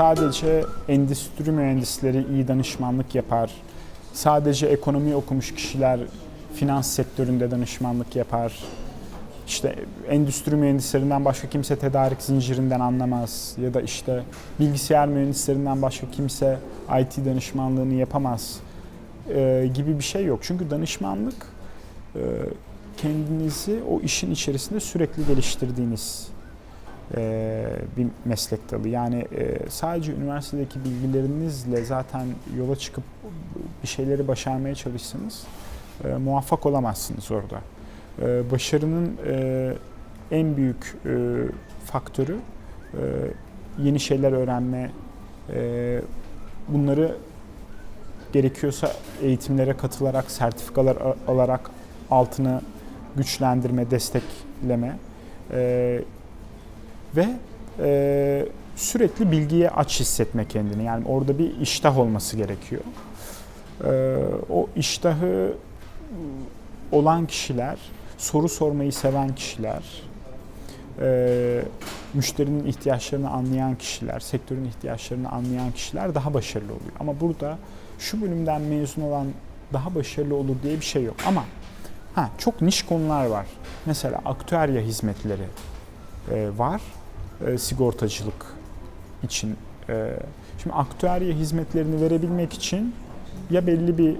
sadece endüstri mühendisleri iyi danışmanlık yapar. Sadece ekonomi okumuş kişiler finans sektöründe danışmanlık yapar. İşte endüstri mühendislerinden başka kimse tedarik zincirinden anlamaz ya da işte bilgisayar mühendislerinden başka kimse IT danışmanlığını yapamaz e, gibi bir şey yok. Çünkü danışmanlık e, kendinizi o işin içerisinde sürekli geliştirdiğiniz e, bir meslek dalı. Yani e, sadece üniversitedeki bilgilerinizle zaten yola çıkıp bir şeyleri başarmaya çalışsanız e, muvaffak olamazsınız orada. E, başarının en büyük faktörü yeni şeyler öğrenme, bunları gerekiyorsa eğitimlere katılarak, sertifikalar alarak altını güçlendirme, destekleme ve e, sürekli bilgiye aç hissetme kendini. Yani orada bir iştah olması gerekiyor. E, o iştahı olan kişiler, soru sormayı seven kişiler, e, müşterinin ihtiyaçlarını anlayan kişiler, sektörün ihtiyaçlarını anlayan kişiler daha başarılı oluyor. Ama burada şu bölümden mezun olan daha başarılı olur diye bir şey yok. Ama ha çok niş konular var. Mesela aktüerya hizmetleri e, var. E, sigortacılık için. E, şimdi aktüerya hizmetlerini verebilmek için ya belli bir e,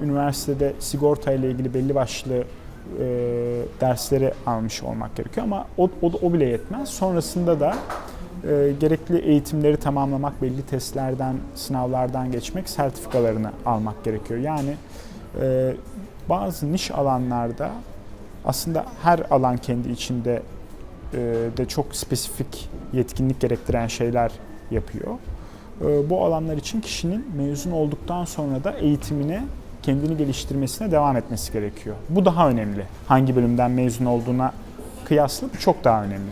üniversitede sigorta ile ilgili belli başlı e, dersleri almış olmak gerekiyor ama o, o, o bile yetmez. Sonrasında da e, gerekli eğitimleri tamamlamak, belli testlerden, sınavlardan geçmek, sertifikalarını almak gerekiyor. Yani e, bazı niş alanlarda aslında her alan kendi içinde de çok spesifik yetkinlik gerektiren şeyler yapıyor. E, bu alanlar için kişinin mezun olduktan sonra da eğitimine kendini geliştirmesine devam etmesi gerekiyor. Bu daha önemli. Hangi bölümden mezun olduğuna kıyasla bu çok daha önemli.